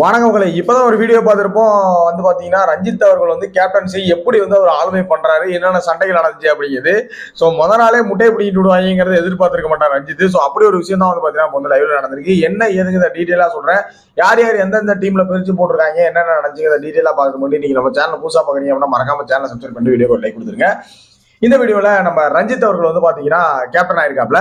வணக்கம் உங்களை. இப்பதான் ஒரு வீடியோ பார்த்துருப்போம். வந்து பார்த்தீங்கன்னா ரஞ்சித் அவர்கள் வந்து கேப்டன்சி எப்படி வந்து அவர் ஆளுமை பண்ணுறாரு என்னென்ன சண்டைகள் நடந்துச்சு அப்படிங்கிறது. ஸோ முத நாளே முட்டையை பிடிக்கிட்டு விடுவாங்கிறத எதிர்பார்த்திருக்க மாட்டார் ரஞ்சித். ஸோ அப்படி ஒரு விஷயம் தான் வந்து பார்த்தீங்கன்னா இப்ப வந்து லைவ்ல நடந்திருக்கு. என்ன ஏதுங்கிறத டீட்டெயிலாக சொல்கிறேன் யார் யார் எந்தெந்த டீமில் பிரிச்சு போட்டிருக்காங்க என்னென்ன நடந்துச்சுங்கிறத டீட்டெயிலாக பார்க்க முடியும் நீங்கள் நம்ம சேனல் புதுசாக பார்க்குறீங்க அப்படின்னா மறக்காம சேனல் சப்ஸ்கிரைப் பண்ணி வீடியோ லைக் கொடுத்துருங்க. இந்த வீடியோவில் நம்ம ரஞ்சித் அவர்கள் வந்து பார்த்தீங்கன்னா கேப்டன் ஆயிருக்காப்ல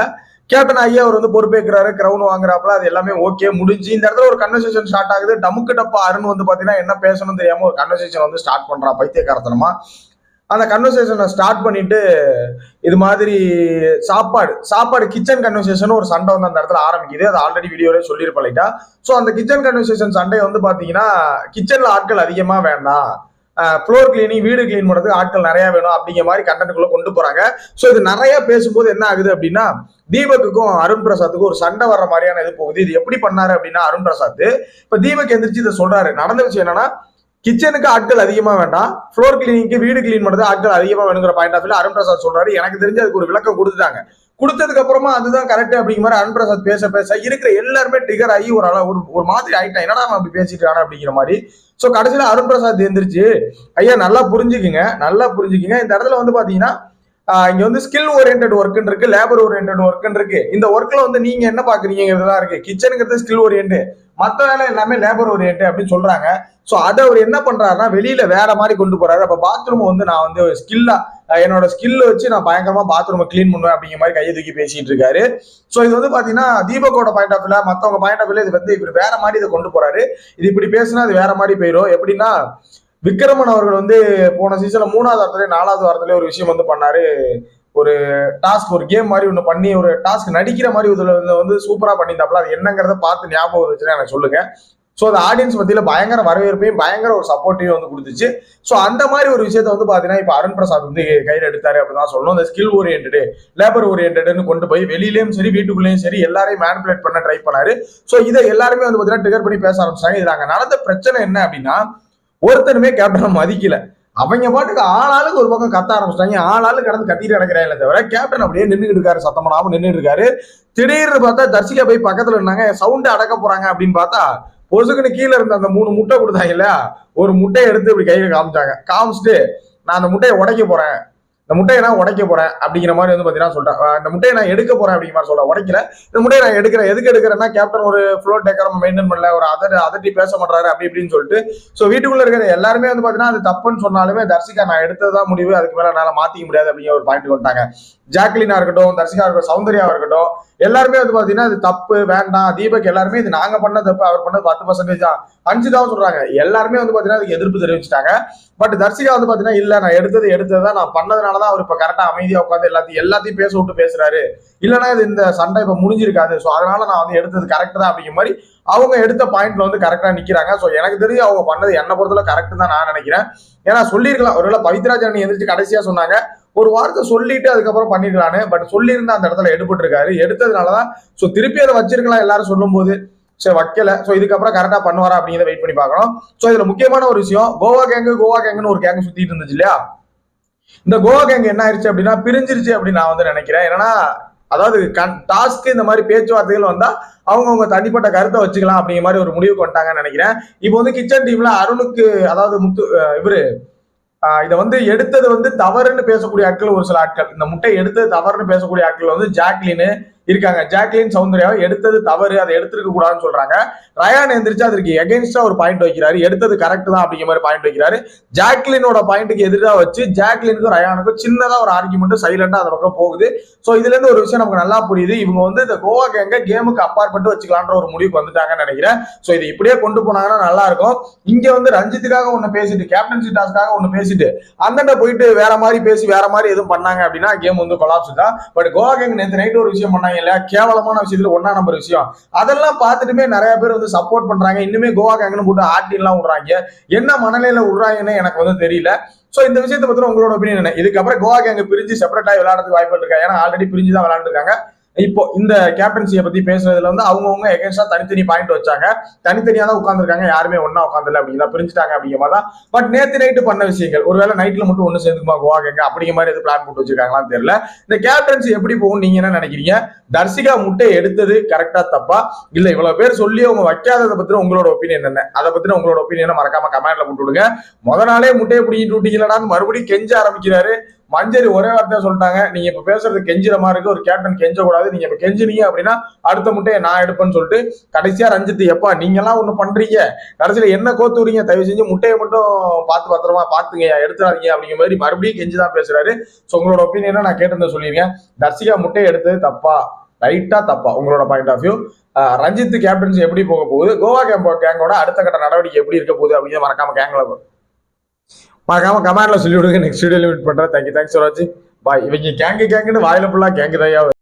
கேப்டன் ஐயா அவர் வந்து பொறுப்பேற்கிறாரு கிரவுன் வாங்குறாப்புல அது எல்லாமே ஓகே முடிஞ்சு இந்த இடத்துல ஒரு கன்வர்சேஷன் ஸ்டார்ட் ஆகுது. டமுக்கு டப்பா அருண் வந்து பாத்தீங்கன்னா என்ன பேசணும்னு தெரியாம ஒரு கன்வர்சேஷன் வந்து ஸ்டார்ட் பண்றா பைத்தியக்காரத்தனமா. அந்த கன்வர்சேஷனை ஸ்டார்ட் பண்ணிட்டு இது மாதிரி சாப்பாடு சாப்பாடு கிச்சன் கன்வர்சேஷன் ஒரு சண்டை வந்து அந்த இடத்துல ஆரம்பிக்குது. அது ஆல்ரெடி வீடியோலே சொல்லியிருப்பேன் லைட்டா. ஸோ அந்த கிச்சன் கன்வர்சேஷன் சண்டை வந்து பாத்தீங்கன்னா கிச்சன்ல ஆட்கள் அதிகமா வேண்டாம். ஃப்ளோர் கிளீனிங் வீடு கிளீன் பண்ணுறதுக்கு ஆட்கள் நிறையா வேணும் அப்படிங்கிற மாதிரி கண்டென்ட்டுக்குள்ளே கொண்டு போகிறாங்க ஸோ இது நிறைய பேசும்போது என்ன ஆகுது அப்படின்னா தீபக்குக்கும் அருண் பிரசாத்துக்கும் ஒரு சண்டை வர்ற மாதிரியான இது போகுது. இது எப்படி பண்ணாரு அப்படின்னா அருண் பிரசாத் இப்போ தீபக் எந்திரிச்சு இதை சொல்றாரு. நடந்த விஷயம் என்னன்னா கிச்சனுக்கு ஆட்கள் அதிகமாக வேண்டாம் ஃப்ளோர் கிளீனிங்க்கு வீடு கிளீன் பண்ணுறது ஆட்கள் அதிகமாக வேணுங்கிற பாயிண்ட் ஆஃப் அருண் பிரசாத் சொல்கிறாரு எனக்கு தெரிஞ்சு அதுக்கு ஒரு விளக்கம் கொடுத்துட்டாங்க. கொடுத்ததுக்கு அப்புறமா அதுதான் கரெக்ட் அப்படிங்கிற மாதிரி அருண் பேச பேச இருக்கிற எல்லாருமே ட்ரிகர் ஆகி ஒரு அளவு ஒரு ஒரு மாதிரி ஆயிட்டான். என்னடா அவன் அப்படி பேசிட்டு அப்படிங்கிற மாதிரி. ஸோ கடைசியில் அருண் பிரசாத் எந்திரிச்சு ஐயா நல்லா புரிஞ்சுக்குங்க நல்லா புரிஞ்சுக்குங்க. இந்த இடத்துல வந்து பாத்தீங்கன்னா இங்க வந்து ஸ்கில் ஓரியன்ட் ஒர்க்குன்னு இருக்கு லேபர் ஓரியன்ட் ஒர்க்குன்னு இருக்கு. இந்த ஒர்க்ல வந்து நீங்க என்ன பாக்குறீங்கிறதுலாம் இருக்கு. கிச்சனுங்கிறது ஸ்கில் ஓரியன்ட் மற்ற வேலை எல்லாமே லேபர் ஓரியன்ட் அப்படின்னு சொல்றாங்க. ஸோ அதை அவர் என்ன பண்றாருன்னா வெளியில வேற மாதிரி கொண்டு போறாரு. அப்ப பாத்ரூம் வந்து நான் வந்து ஸ்கில்லா என்னோட ஸ்கில்ல வச்சு நான் பயங்கரமா பாத்ரூம் க்ளீன் பண்ணுவேன் அப்படிங்கிற மாதிரி கையை தூக்கி பேசிட்டு இருக்காரு. ஸோ இது வந்து பாத்தீங்கன்னா தீபக்கோட பாயிண்ட் ஆஃப் வியூல மத்தவங்க பாயிண்ட் ஆஃப் வியூல இது வந்து இவர் வேற மாதிரி இதை கொண்டு போறாரு. இது இப்படி பேசினா அது வேற மாதிரி போயிடும் எப்படின்னா விக்ரமன் அவர்கள் வந்து போன சீசன்ல மூணாவது வாரத்துலயே நாலாவது வாரத்திலே ஒரு விஷயம் வந்து பண்ணாரு. ஒரு டாஸ்க் ஒரு கேம் மாதிரி ஒன்று பண்ணி ஒரு டாஸ்க் நடிக்கிற மாதிரி இதில் வந்து- சூப்பராக பண்ணியிருந்தாப்புல. அது என்னங்கிறத பார்த்து ஞாபகம் இருந்துச்சுன்னா எனக்கு சொல்லுங்க. ஸோ அது ஆடியன்ஸ் மத்தியில் பயங்கர வரவேற்பையும் பயங்கர ஒரு சப்போர்ட்டையும் வந்து கொடுத்துச்சு. ஸோ அந்த மாதிரி ஒரு விஷயத்த வந்து பார்த்தீங்கன்னா இப்போ அருண் பிரசாத் வந்து கையில் எடுத்தாரு அப்படின்னு தான் சொல்லணும். இந்த ஸ்கில் ஓரியன்டு லேபர் ஓரியன்டுன்னு கொண்டு போய் வெளியிலேயும் சரி வீட்டுக்குள்ளேயும் சரி எல்லாரையும் மேனிபுலேட் பண்ண ட்ரை பண்ணாரு. ஸோ இதை எல்லாருமே வந்து பார்த்தீங்கன்னா ட்ரிகர் பண்ணி பேச ஆரம்பிச்சாங்க இது அங்கே நடந்த பிரச்சனை என்ன அப்படின்னா ஒருத்தனுமே கேப்டனை மதிக்கல. அவங்க பாட்டுக்கு ஆளாளுக்கு ஒரு பக்கம் கத்த ஆரம்பிச்சிட்டாங்க. ஆளாளு கடந்து கத்திட்டு கிடக்கிறாங்களே தவிர கேப்டன் அப்படியே நின்றுட்டு இருக்காரு. சத்தமனாம நின்றுட்டு இருக்காரு. திடீர்னு பார்த்தா தர்சிகா போய் பக்கத்துல இருந்தாங்க சவுண்டு அடக்க போறாங்க அப்படின்னு பார்த்தா பொசுக்குன்னு கீழே இருந்த அந்த மூணு முட்டை கொடுத்தாங்க இல்லையா ஒரு முட்டையை எடுத்து இப்படி கையில காமிச்சாங்க. காமிச்சிட்டு நான் அந்த முட்டையை உடைக்க போறேன். இந்த முட்டையை நான் உடைக்க போறேன் அப்படிங்கிற மாதிரி வந்து பாத்தீங்கன்னா சொல்றேன் இந்த முட்டையை நான் எடுக்க போறேன் அப்படிங்கிற மாதிரி சொல்றேன் உடைக்கல. இந்த முட்டையை நான் எடுக்கிறேன். எதுக்கு எடுக்கிறேன்னா கேப்டன் ஒரு ஃப்ளோர் டேக்கரம் மெயின்டைன் பண்ணல. ஒரு அதர் அதட்டி பேச மாட்டாரு அப்படி இப்படின்னு சொல்லிட்டு. ஸோ வீட்டுக்குள்ள இருக்கிற எல்லாருமே வந்து பாத்தீங்கன்னா அது தப்புன்னு சொன்னாலுமே தர்சிகா நான் எடுத்ததுதான் முடிவு. அதுக்கு மேல என்னால மாத்திக்க முடியாது அப்படிங்கிற ஒரு பாயிண்ட் வந்துட்டாங்க. ஜாக்லினா இருக்கட்டும் தர்சிகா இருக்கட்டும் சௌந்தர்யாவா இருக்கட்டும் எல்லாருமே வந்து பாத்தீங்கன்னா இது தப்பு வேண்டாம். தீபக் எல்லாருமே இது நாங்க பண்ண தப்பு அவர் பண்ணது பத்து பர்சன்டேஜ் தான். அஞ்சு தான் சொல்றாங்க. எல்லாருமே வந்து பாத்தீங்கன்னா அதுக்கு எதிர்ப்பு தெரிவிச்சிட்டாங்க. பட் தர்சிகா வந்து பாத்தீங்கன்னா இல்ல நான் எடுத்தது எடுத்ததுதான் நான் அதனாலதான் அவர் இப்ப கரெக்டா அமைதியா உட்காந்து எல்லாத்தையும் எல்லாத்தையும் பேச விட்டு பேசுறாரு. இல்லைன்னா இது இந்த சண்டை இப்ப முடிஞ்சிருக்காது. ஸோ அதனால நான் வந்து எடுத்தது கரெக்ட் தான் அப்படிங்கிற மாதிரி அவங்க எடுத்த பாயிண்ட்ல வந்து கரெக்டா நிக்கிறாங்க. ஸோ எனக்கு தெரிஞ்சு அவங்க பண்ணது என்ன பொறுத்தல கரெக்ட் தான் நான் நினைக்கிறேன். ஏன்னா சொல்லியிருக்கலாம். ஒருவேளை பவித்ராஜன் எந்திரிச்சு கடைசியா சொன்னாங்க. ஒரு வார்த்தை சொல்லிட்டு அதுக்கப்புறம் பண்ணிருக்கலான்னு பட் சொல்லியிருந்தா அந்த இடத்துல எடுபட்டு இருக்காரு எடுத்ததுனாலதான் ஸோ திருப்பி அதை வச்சிருக்கலாம் எல்லாரும் சொல்லும்போது. சரி வைக்கல. ஸோ இதுக்கப்புறம் கரெக்டாக பண்ணுவாரா அப்படிங்கிறத வெயிட் பண்ணி பார்க்கணும். ஸோ இதில் முக்கியமான ஒரு விஷயம் கோவா கேங்கு கோவா கேங்குன்னு ஒரு கேங் சுற்றிட்டு இருந்துச்சு இல்லையா? இந்த கோவா கேங் என்ன ஆயிடுச்சு அப்படின்னா பிரிஞ்சிருச்சு அப்படின்னு நான் வந்து நினைக்கிறேன். ஏன்னா அதாவது டாஸ்க் இந்த மாதிரி பேச்சுவார்த்தைகள் வந்தா அவங்கவுங்க தனிப்பட்ட கருத்தை வச்சுக்கலாம் அப்படிங்கிற மாதிரி ஒரு முடிவு கொண்டாங்கன்னு நினைக்கிறேன். இப்போ வந்து கிச்சன் டீம்ல அருணுக்கு அதாவது முத்து இவரு ஆஹ் இதை வந்து எடுத்தது வந்து தவறுன்னு பேசக்கூடிய ஆட்கள் ஒரு சில ஆட்கள். இந்த முட்டை எடுத்தது தவறுன்னு பேசக்கூடிய ஆட்கள் வந்து ஜாக்லின்னு இருக்காங்க. ஜாக்லின் சௌந்தர்யாவை எடுத்தது தவறு அதை எடுத்திருக்க கூடாதுன்னு சொல்றாங்க. ரயான் எந்திரிச்சு அதற்கு எகென்ஸ்டா ஒரு பாயிண்ட் வைக்கிறாரு. எடுத்தது கரெக்ட் தான் அப்படிங்கிற மாதிரி பாயிண்ட் வைக்கிறாரு. ஜாக்லினோட பாயிண்ட்டுக்கு எதிராக வச்சு ஜாக்லினுக்கும் ரயானுக்கும் சின்னதா ஒரு ஆர்குமெண்ட் சைலண்டா அந்த பக்கம் போகுது. ஸோ இதுல இருந்து ஒரு விஷயம் நமக்கு நல்லா புரியுது. இவங்க வந்து இந்த கோவா கேங்க கேமுக்கு அப்பாற்பட்டு வச்சுக்கலான்ற ஒரு முடிவுக்கு வந்துட்டாங்கன்னு நினைக்கிறேன். ஸோ இது இப்படியே கொண்டு போனாங்கன்னா நல்லா இருக்கும். இங்க வந்து ரஞ்சித்துக்காக ஒண்ணு பேசிட்டு கேப்டன்சி டாஸ்க்காக ஒண்ணு பேசிட்டு அந்தண்ட போயிட்டு வேற மாதிரி பேசி வேற மாதிரி எதுவும் பண்ணாங்க அப்படின்னா கேம் வந்து கொலாப்ஸ் தான். பட் கோவா கேங் நேற்று நைட் ஒரு விஷயம் பண்ணாங்க. இல்லையா? கேவலமான விஷயத்துல ஒன்னா நம்பர் விஷயம். அதெல்லாம் பார்த்துட்டுமே நிறைய பேர் வந்து சப்போர்ட் பண்றாங்க. இன்னுமே கோவா கேங்னு போட்டு ஆட்டிலாம் விடுறாங்க. என்ன மனநிலையில விடுறாங்கன்னு எனக்கு வந்து தெரியல. சோ இந்த விஷயத்தை பத்தின உங்களோட ஒப்பீனியன் என்ன? இதுக்கப்புறம் கோவா கேங்க பிரிஞ்சு செப்பரேட்டா விளையாடுறதுக்கு வாய்ப்பு இருக்கா? ஏன்னா ஆல்ரெடி பிரிஞ்சு தான் விளையாண்டுருக்காங்க. இப்போ இந்த கேப்டன்சியை பத்தி பேசுறதுல வந்து அவங்கவுங்க எகேன்ஸ்டா தனித்தனி பாயிண்ட் வச்சாங்க. தனித்தனியா தான் உட்காந்துருக்காங்க யாருமே ஒன்னா உட்காந்துல அப்படிங்கிறத பிரிஞ்சுட்டாங்க அப்படிங்கிற மாதிரி தான் பட் நேத்து நைட்டு பண்ண விஷயங்கள் ஒருவேளை நைட்ல மட்டும் ஒன்னு சேர்ந்துக்குமா கோவா கேங்க அப்படிங்கிற மாதிரி எது பிளான் போட்டு வச்சிருக்காங்களான்னு தெரியல. இந்த கேப்டன்சி எப்படி போகும் நீங்க என்ன நினைக்கிறீங்க? தர்சிகா முட்டை எடுத்தது கரெக்டா தப்பா? இல்ல இவ்வளவு பேர் சொல்லி அவங்க வைக்காததை பத்தின உங்களோட ஒப்பீனியன் என்ன? அதை பத்தின உங்களோட ஒப்பீனியனை மறக்காம கமெண்ட்ல போட்டு விடுங்க. முத நாளே முட்டையை பிடிக்கிட்டு விட்டீங்களான்னு மறுபடியும் கெஞ்ச ஆரம்பிக்கிறாரு. மஞ்சரி ஒரே வார்த்தையா சொல்லிட்டாங்க. நீங்க இப்ப பேசுறது கெஞ்சிற மாதிரி இருக்கு. ஒரு கேப்டன் கெஞ்ச கூடாது நீங்க இப்ப கெஞ்சினீங்க அப்படின்னா அடுத்த முட்டையை நான் எடுப்பேன்னு சொல்லிட்டு கடைசியா ரஞ்சித் எப்பா நீங்க எல்லாம் ஒண்ணு பண்றீங்க. கடைசியில என்ன கோத்துறீங்க தயவு செஞ்சு முட்டையை மட்டும் பார்த்து பத்திரமா பாத்துங்க எடுத்துறாதீங்க அப்படிங்கிற மாதிரி மறுபடியும் கெஞ்சி தான் பேசுறாரு. ஸோ உங்களோட ஒப்பீனியனை நான் கேட்டிருந்தேன் சொல்லியிருக்கேன். தர்சிகா முட்டையை எடுத்தது தப்பா? ரைட்டா தப்பா? உங்களோட point of view Ranjith captaincy எப்படி போக போகுது? கோவா கேம்போ கேங்கோட அடுத்த கட்ட நடவடிக்கை எப்படி இருக்க போகுது அப்படிங்கிற மறக்காம கேங்கில் மறக்காம கமெண்ட்ல சொல்லி விடுங்க நெக்ஸ்ட் வீடியோ மீட் பண்றேன். தேங்க்யூ தேங்க்ஸ் ஃபார் வாட்சிங் பாய் இவங்க கேங்கு கேங்குன்னு வாயில ஃபுல்லாக கேங்கு தான்